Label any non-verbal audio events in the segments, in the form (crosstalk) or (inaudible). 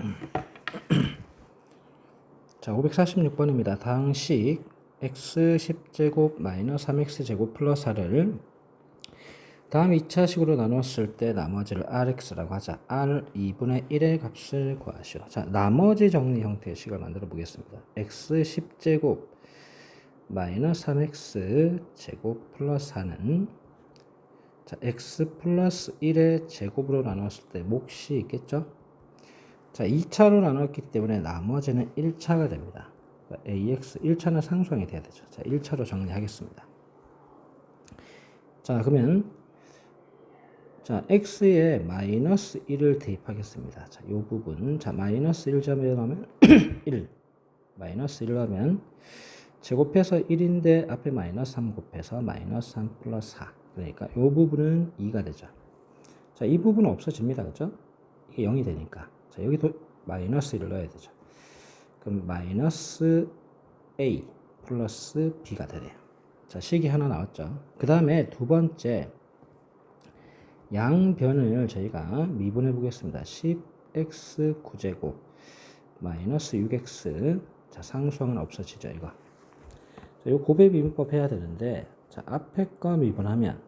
(clears throat) 자, 546번입니다. 당식 x 10제곱 마이너스 3x제곱 플러스 4를 다음 2차식으로 나눴을 때 나머지를 rx라고 하자. r 2분의 1의 값을 구하시오. 자, 나머지 정리 형태의 식을 만들어 보겠습니다. x 10제곱 마이너스 3x 제곱 플러스 4는 자, x 플러스 1의 제곱으로 나눴을 때 몫이 있겠죠? 자, 2차로 나눴기 때문에 나머지는 1차가 됩니다. 그러니까 ax 1차는 상수항이 돼야 되죠. 자, 1차로 정리하겠습니다. 자, 그러면 자, x에 마이너스 1을 대입하겠습니다. 자, 요 부분 자, 마이너스 1점에 넣으면 1 마이너스 1을 하면 제곱해서 1인데 앞에 마이너스 3 곱해서 마이너스 3 플러스 4 그러니까 요 부분은 2가 되죠. 자, 이 부분은 없어집니다. 그죠? 이게 0이 되니까 자, 여기도 마이너스 1을 넣어야 되죠. 그럼 마이너스 a 플러스 b가 되네요. 자, 식이 하나 나왔죠. 그 다음에 두 번째 양변을 저희가 미분해 보겠습니다. 10x 9제곱 마이너스 6x 자, 상수항은 없어지죠, 이거. 자, 요 고배 미분법 해야 되는데 자, 앞에 거 미분하면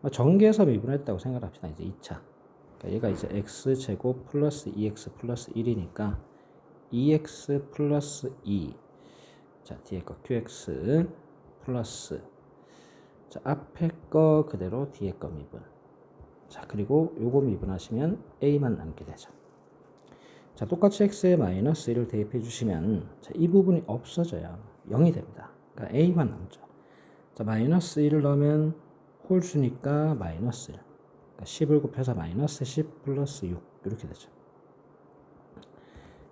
뭐 전개해서 미분했다고 생각합시다. 이제 2차. 그러니까 얘가 이제 x 제곱 플러스 2x 플러스 1이니까 2x 플러스 2. 자, 뒤에 거 qx 플러스 자, 앞에 거 그대로 뒤에 거 미분. 자, 그리고 요거 미분하시면 a만 남게 되죠. 자, 똑같이 x에 마이너스 1을 대입해 주시면 자, 이 부분이 없어져요. 0이 됩니다. 그러니까 a만 남죠. 자, 마이너스 1을 넣으면 홀수니까 마이너스 1. 그러니까 10을 곱해서 마이너스 10 플러스 6 이렇게 되죠.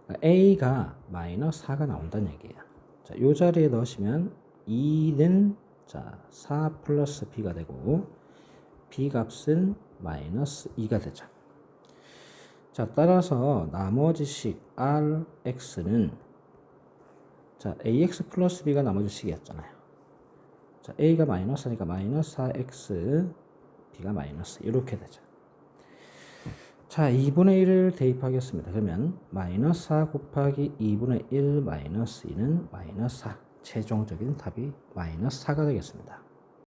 그러니까 a가 마이너스 4가 나온다는 얘기예요. 자, 요 자리에 넣으시면 2는 자, 4 플러스 b가 되고 b 값은 마이너스 2가 되죠. 자, 따라서 나머지 식 rx는 자, ax 플러스 b가 나머지 식이었잖아요. 자, a가 마이너스니까 마이너스 4x, b가 마이너스 이렇게 되죠. 자, 2분의 1을 대입하겠습니다. 그러면 마이너스 4 곱하기 2분의 1 마이너스 2는 마이너스 4. 최종적인 답이 마이너스 4가 되겠습니다.